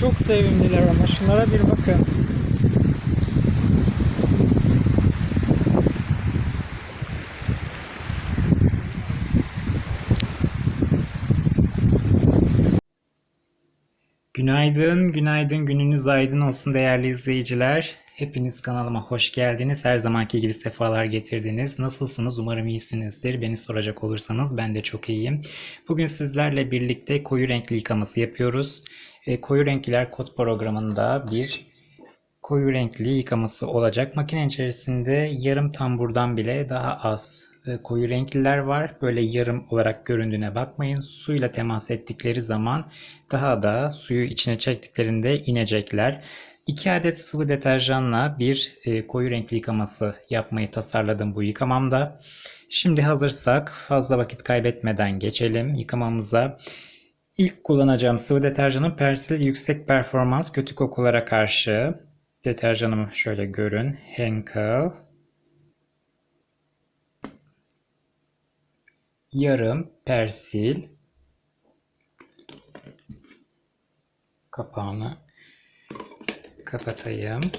çok sevimliler ama şunlara bir bakın. Günaydın, günaydın. Gününüz aydın olsun değerli izleyiciler. Hepiniz kanalıma hoş geldiniz. Her zamanki gibi sefalar getirdiniz. Nasılsınız? Umarım iyisinizdir. Beni soracak olursanız ben de çok iyiyim. Bugün sizlerle birlikte koyu renkli yıkaması yapıyoruz. E, koyu renkliler kod programında bir koyu renkli yıkaması olacak. Makine içerisinde yarım tamburdan bile daha az e, koyu renkliler var. Böyle yarım olarak göründüğüne bakmayın. Suyla temas ettikleri zaman daha da suyu içine çektiklerinde inecekler. 2 adet sıvı deterjanla bir e, koyu renkli yıkaması yapmayı tasarladım bu yıkamamda. Şimdi hazırsak fazla vakit kaybetmeden geçelim yıkamamıza. İlk kullanacağım sıvı deterjanım Persil yüksek performans kötü kokulara karşı. Deterjanımı şöyle görün. Henkel. Yarım persil. Kapağını kapatayım.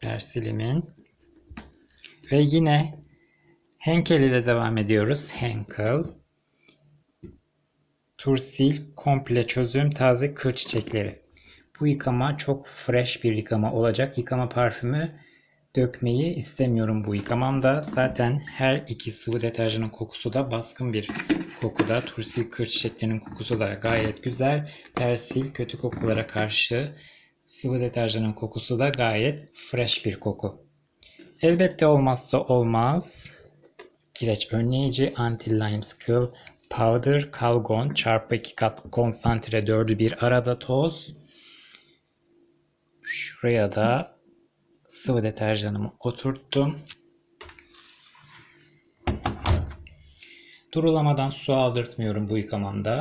Persilimin. Ve yine Henkel ile devam ediyoruz. Henkel. Tursil komple çözüm taze kır çiçekleri. Bu yıkama çok fresh bir yıkama olacak. Yıkama parfümü dökmeyi istemiyorum bu yıkamamda. Zaten her iki sıvı deterjanın kokusu da baskın bir kokuda. Tursil kır çiçeklerinin kokusu da gayet güzel. Persil kötü kokulara karşı sıvı deterjanın kokusu da gayet fresh bir koku. Elbette olmazsa olmaz. Kireç önleyici anti lime skill powder kalgon çarpı 2 kat konsantre 4'ü bir arada toz. Şuraya da sıvı deterjanımı oturttum. Durulamadan su aldırtmıyorum bu yıkamamda.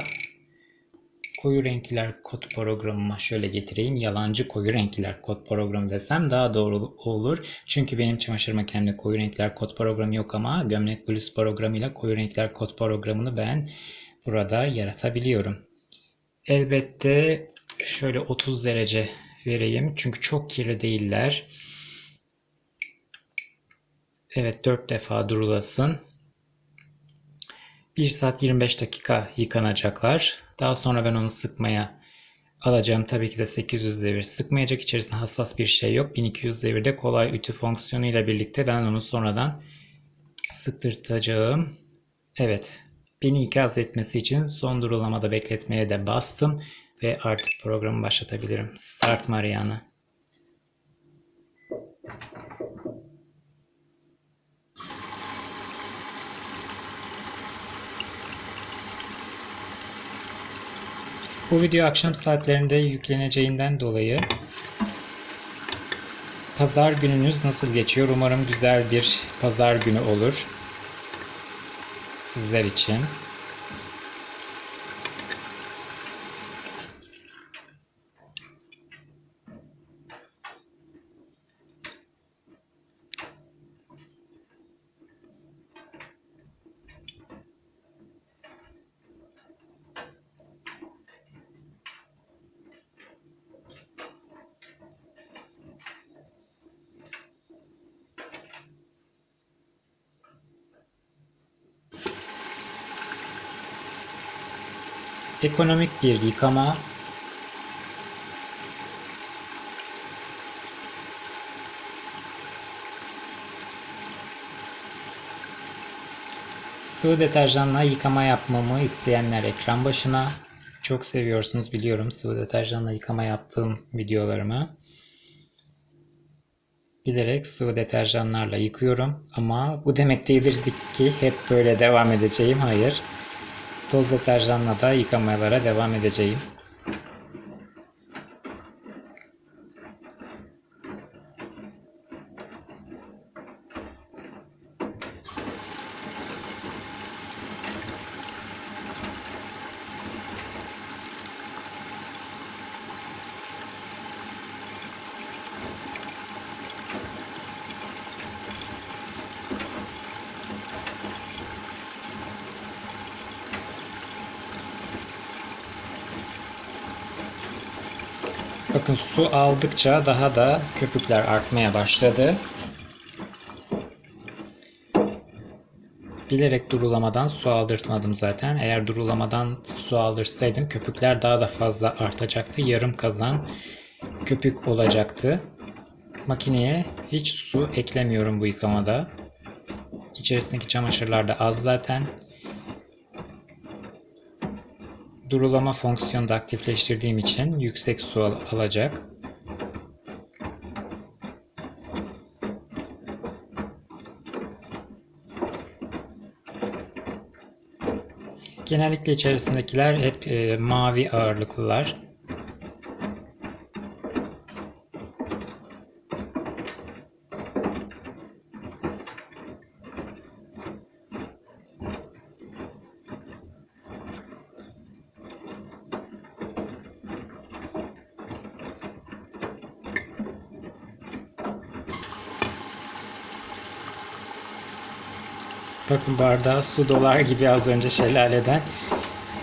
Koyu renkler kod programıma şöyle getireyim. Yalancı koyu renkler kod programı desem daha doğru olur. Çünkü benim çamaşır makinemde koyu renkler kod programı yok ama gömlek bluz programıyla koyu renkler kod programını ben burada yaratabiliyorum. Elbette şöyle 30 derece vereyim. Çünkü çok kirli değiller. Evet 4 defa durulasın. 1 saat 25 dakika yıkanacaklar. Daha sonra ben onu sıkmaya alacağım. Tabii ki de 800 devir sıkmayacak. İçerisinde hassas bir şey yok. 1200 devirde kolay ütü fonksiyonu ile birlikte ben onu sonradan sıktırtacağım. Evet. Beni ikaz etmesi için son durulamada bekletmeye de bastım. Ve artık programı başlatabilirim. Start Mariana. Bu video akşam saatlerinde yükleneceğinden dolayı pazar gününüz nasıl geçiyor? Umarım güzel bir pazar günü olur. Sizler için. Ekonomik bir yıkama. Sıvı deterjanla yıkama yapmamı isteyenler ekran başına. Çok seviyorsunuz biliyorum sıvı deterjanla yıkama yaptığım videolarımı. Bilerek sıvı deterjanlarla yıkıyorum ama bu demek değildir ki hep böyle devam edeceğim. Hayır. Toz deterjanla da yıkamalara devam edeceğim. Bakın su aldıkça daha da köpükler artmaya başladı. Bilerek durulamadan su aldırtmadım zaten. Eğer durulamadan su aldırsaydım köpükler daha da fazla artacaktı. Yarım kazan köpük olacaktı. Makineye hiç su eklemiyorum bu yıkamada. İçerisindeki çamaşırlar da az zaten. Durulama fonksiyonu da aktifleştirdiğim için yüksek su al- alacak. Genellikle içerisindekiler hep e, mavi ağırlıklılar. Bakın bardağa su dolar gibi az önce şelaleden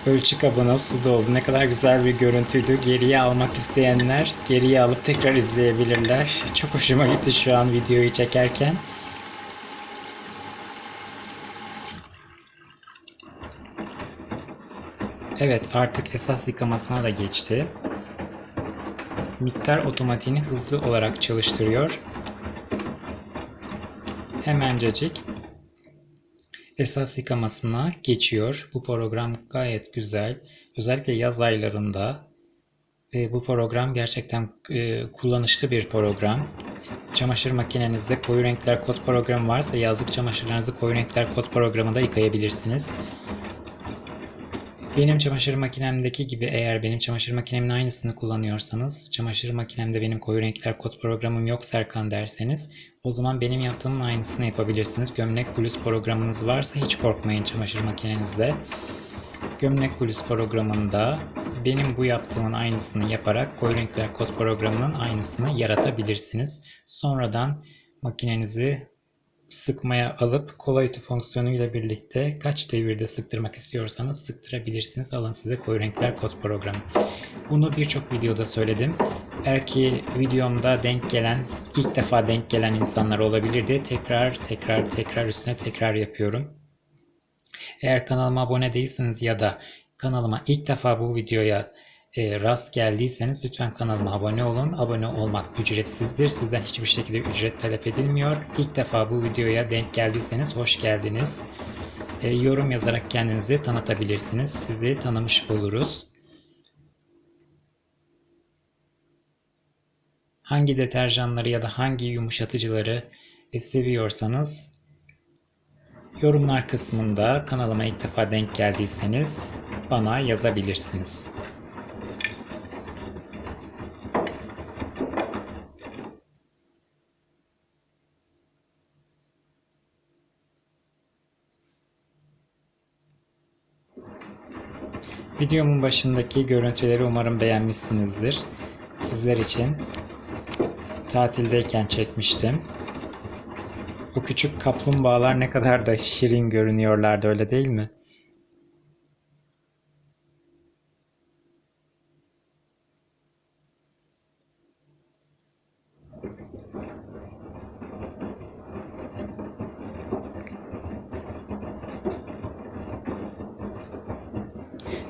ölçü kabına su doldu. Ne kadar güzel bir görüntüydü. Geriye almak isteyenler geriye alıp tekrar izleyebilirler. Çok hoşuma gitti şu an videoyu çekerken. Evet artık esas yıkamasına da geçti. Miktar otomatiğini hızlı olarak çalıştırıyor. Hemencecik esas yıkamasına geçiyor. Bu program gayet güzel. Özellikle yaz aylarında e, bu program gerçekten e, kullanışlı bir program. Çamaşır makinenizde koyu renkler kod programı varsa yazlık çamaşırlarınızı koyu renkler kod programında yıkayabilirsiniz. Benim çamaşır makinemdeki gibi eğer benim çamaşır makinemin aynısını kullanıyorsanız, çamaşır makinemde benim koyu renkler kod programım yok Serkan derseniz, o zaman benim yaptığımın aynısını yapabilirsiniz. Gömlek bluz programınız varsa hiç korkmayın çamaşır makinenizde. Gömlek bluz programında benim bu yaptığımın aynısını yaparak koyu renkler kod programının aynısını yaratabilirsiniz. Sonradan makinenizi sıkmaya alıp kolay ütü fonksiyonuyla birlikte kaç devirde sıktırmak istiyorsanız sıktırabilirsiniz. Alın size koyu renkler kod programı. Bunu birçok videoda söyledim. Belki videomda denk gelen, ilk defa denk gelen insanlar olabilir diye tekrar tekrar tekrar üstüne tekrar yapıyorum. Eğer kanalıma abone değilseniz ya da kanalıma ilk defa bu videoya e, rast geldiyseniz lütfen kanalıma abone olun. Abone olmak ücretsizdir. Sizden hiçbir şekilde ücret talep edilmiyor. İlk defa bu videoya denk geldiyseniz hoş geldiniz. E, yorum yazarak kendinizi tanıtabilirsiniz. Sizi tanımış oluruz. Hangi deterjanları ya da hangi yumuşatıcıları e, seviyorsanız yorumlar kısmında kanalıma ilk defa denk geldiyseniz bana yazabilirsiniz. Videomun başındaki görüntüleri umarım beğenmişsinizdir. Sizler için tatildeyken çekmiştim. O küçük kaplumbağalar ne kadar da şirin görünüyorlardı öyle değil mi?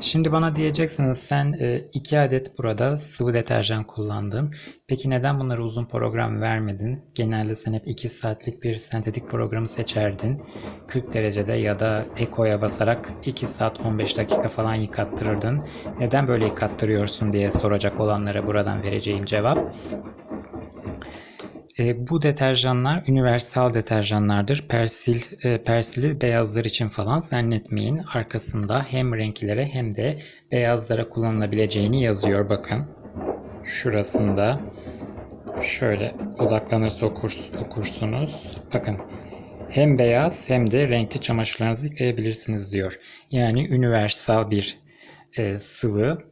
Şimdi bana diyeceksiniz sen e, iki adet burada sıvı deterjan kullandın. Peki neden bunları uzun program vermedin? Genelde sen hep 2 saatlik bir sentetik programı seçerdin. 40 derecede ya da ekoya basarak 2 saat 15 dakika falan yıkattırırdın. Neden böyle yıkattırıyorsun diye soracak olanlara buradan vereceğim cevap. E, bu deterjanlar universal deterjanlardır. Persil, e, persili beyazlar için falan zannetmeyin. Arkasında hem renklere hem de beyazlara kullanılabileceğini yazıyor bakın. Şurasında şöyle odaklanırsa okurs, okursunuz. Bakın hem beyaz hem de renkli çamaşırlarınızı yıkayabilirsiniz diyor. Yani universal bir e, sıvı.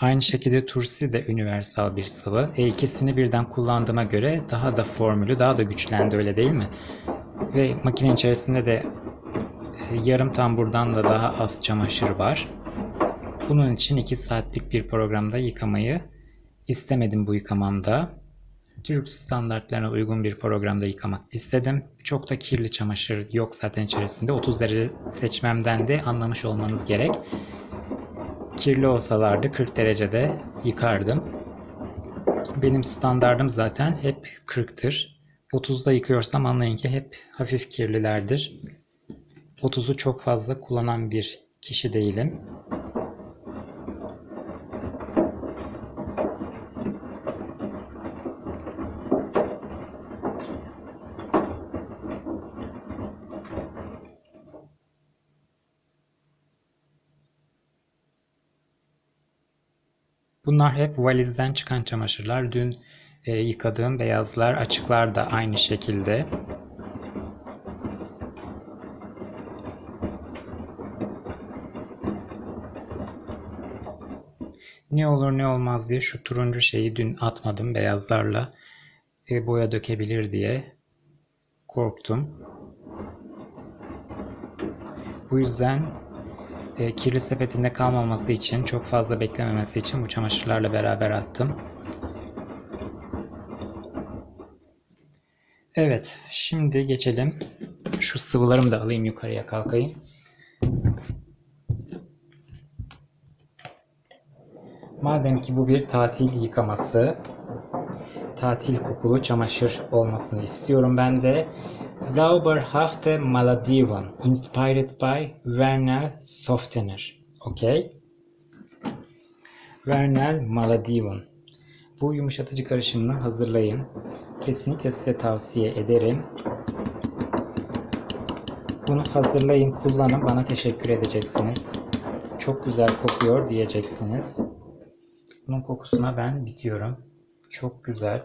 Aynı şekilde Tursi de universal bir sıvı. E ikisini birden kullandığıma göre daha da formülü daha da güçlendi öyle değil mi? Ve makine içerisinde de e, yarım tamburdan da daha az çamaşır var. Bunun için 2 saatlik bir programda yıkamayı istemedim bu yıkamamda. Türk standartlarına uygun bir programda yıkamak istedim. Çok da kirli çamaşır yok zaten içerisinde. 30 derece seçmemden de anlamış olmanız gerek. Kirli olsalardı 40 derecede yıkardım. Benim standardım zaten hep 40'tır. 30'da yıkıyorsam anlayın ki hep hafif kirlilerdir. 30'u çok fazla kullanan bir kişi değilim. Hep valizden çıkan çamaşırlar. Dün e, yıkadığım beyazlar, açıklar da aynı şekilde. Ne olur ne olmaz diye şu turuncu şeyi dün atmadım beyazlarla e, boya dökebilir diye korktum. Bu yüzden e, kirli sepetinde kalmaması için, çok fazla beklememesi için bu çamaşırlarla beraber attım. Evet, şimdi geçelim. Şu sıvılarımı da alayım yukarıya kalkayım. Madem ki bu bir tatil yıkaması, tatil kokulu çamaşır olmasını istiyorum ben de. Zauberhafte Malediven, inspired by Vernal Softener. Okay. Vernal Malediven. Bu yumuşatıcı karışımını hazırlayın. Kesinlikle size tavsiye ederim. Bunu hazırlayın, kullanın. Bana teşekkür edeceksiniz. Çok güzel kokuyor diyeceksiniz. Bunun kokusuna ben bitiyorum. Çok güzel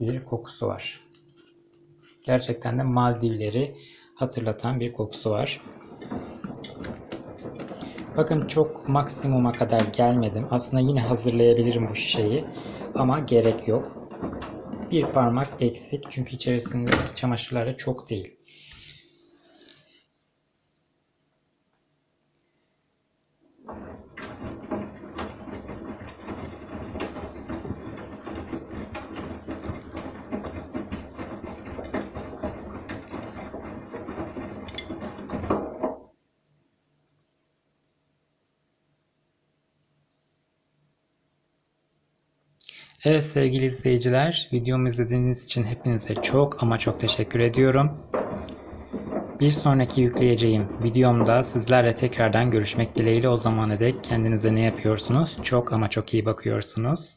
bir kokusu var. Gerçekten de Maldivleri hatırlatan bir kokusu var. Bakın çok maksimuma kadar gelmedim. Aslında yine hazırlayabilirim bu şişeyi. Ama gerek yok. Bir parmak eksik. Çünkü içerisindeki çamaşırları çok değil. Evet sevgili izleyiciler, videomu izlediğiniz için hepinize çok ama çok teşekkür ediyorum. Bir sonraki yükleyeceğim videomda sizlerle tekrardan görüşmek dileğiyle o zamana dek kendinize ne yapıyorsunuz? Çok ama çok iyi bakıyorsunuz.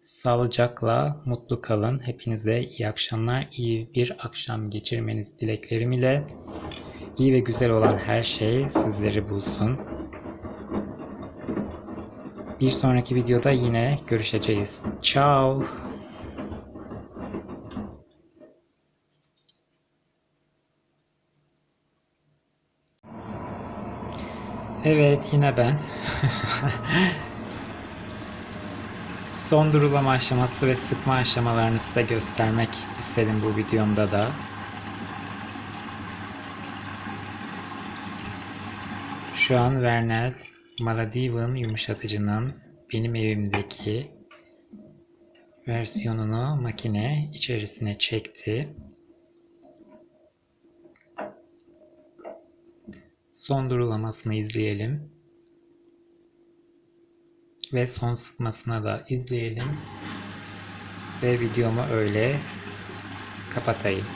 Sağlıcakla, mutlu kalın. Hepinize iyi akşamlar, iyi bir akşam geçirmeniz dileklerim ile. İyi ve güzel olan her şey sizleri bulsun. Bir sonraki videoda yine görüşeceğiz. Ciao. Evet yine ben. Son durulama aşaması ve sıkma aşamalarını size göstermek istedim bu videomda da. Şu an Vernel Malediven yumuşatıcının benim evimdeki versiyonunu makine içerisine çekti. Son durulamasını izleyelim. Ve son sıkmasına da izleyelim. Ve videomu öyle kapatayım.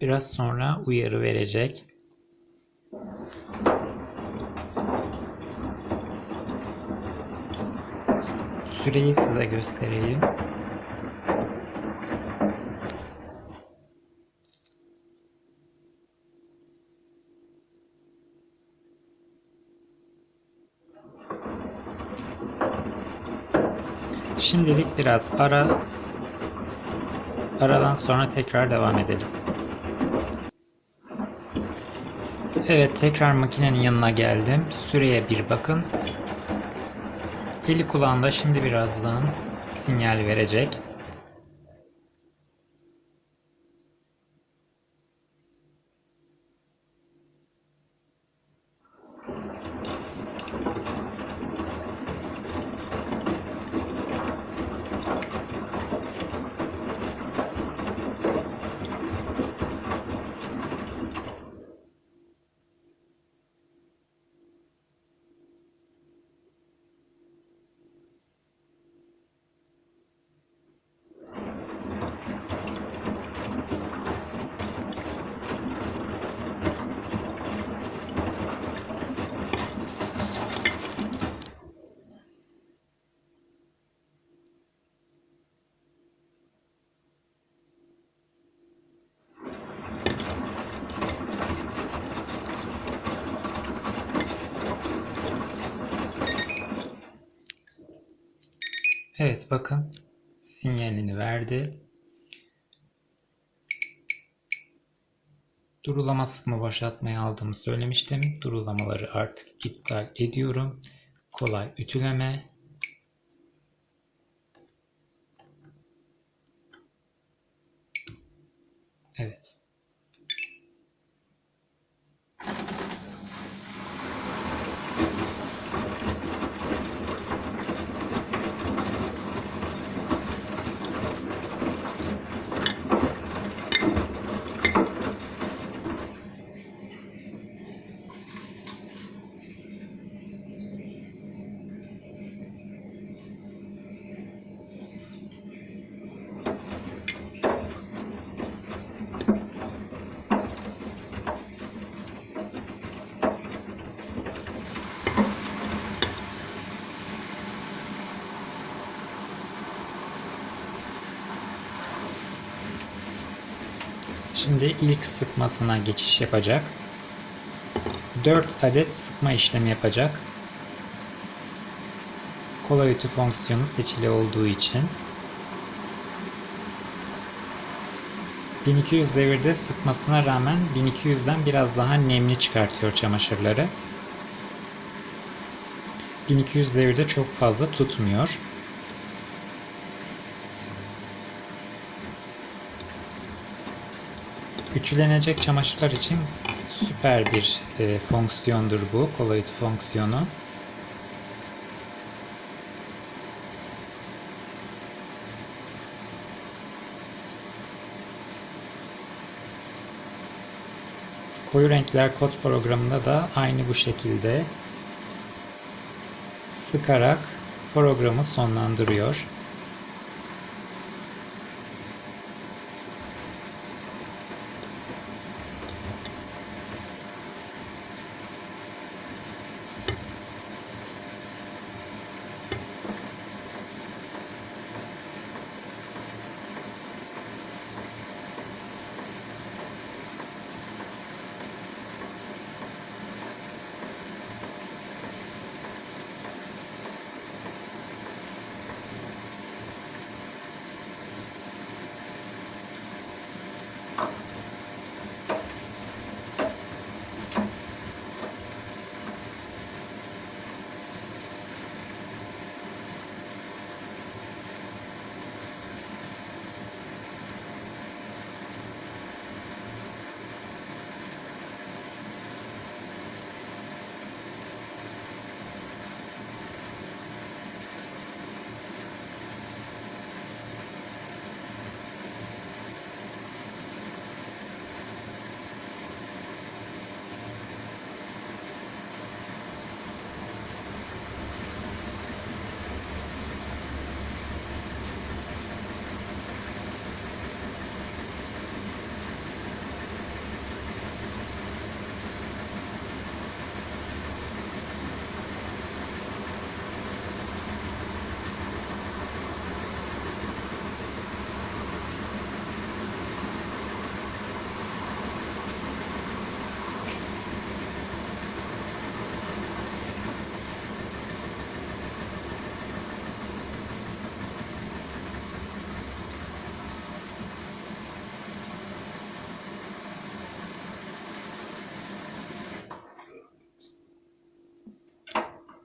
Biraz sonra uyarı verecek. Süreyi size göstereyim. Şimdilik biraz ara. Aradan sonra tekrar devam edelim. Evet tekrar makinenin yanına geldim. Süreye bir bakın. Eli kulağında şimdi birazdan sinyal verecek. Evet bakın sinyalini verdi. Durulama sıkma boşaltmayı aldığımı söylemiştim. Durulamaları artık iptal ediyorum. Kolay ütüleme. Evet. Şimdi ilk sıkmasına geçiş yapacak. 4 adet sıkma işlemi yapacak. Kolay ütü fonksiyonu seçili olduğu için 1200 devirde sıkmasına rağmen 1200'den biraz daha nemli çıkartıyor çamaşırları. 1200 devirde çok fazla tutmuyor. Ütülenecek çamaşırlar için süper bir e, fonksiyondur bu. Kolay fonksiyonu. Koyu renkler kod programında da aynı bu şekilde sıkarak programı sonlandırıyor.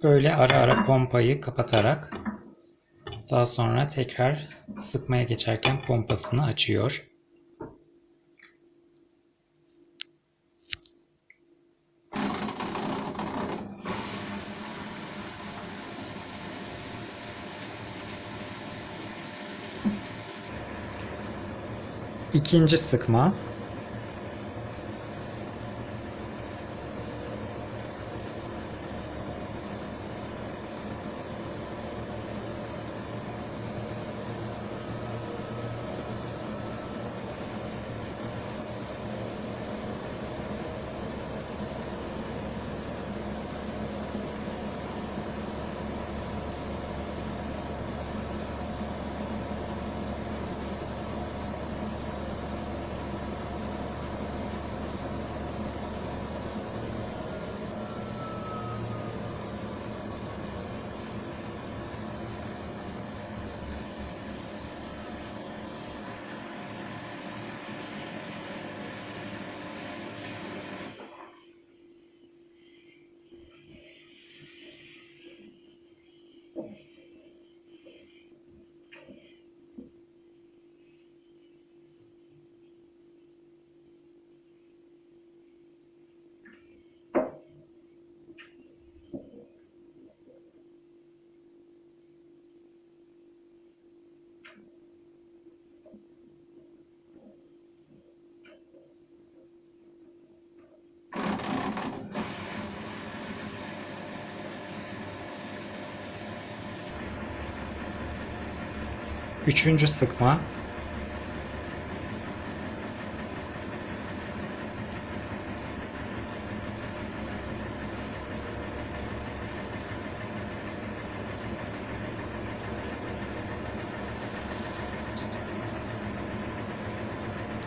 Böyle ara ara pompayı kapatarak daha sonra tekrar sıkmaya geçerken pompasını açıyor. İkinci sıkma. Üçüncü sıkma.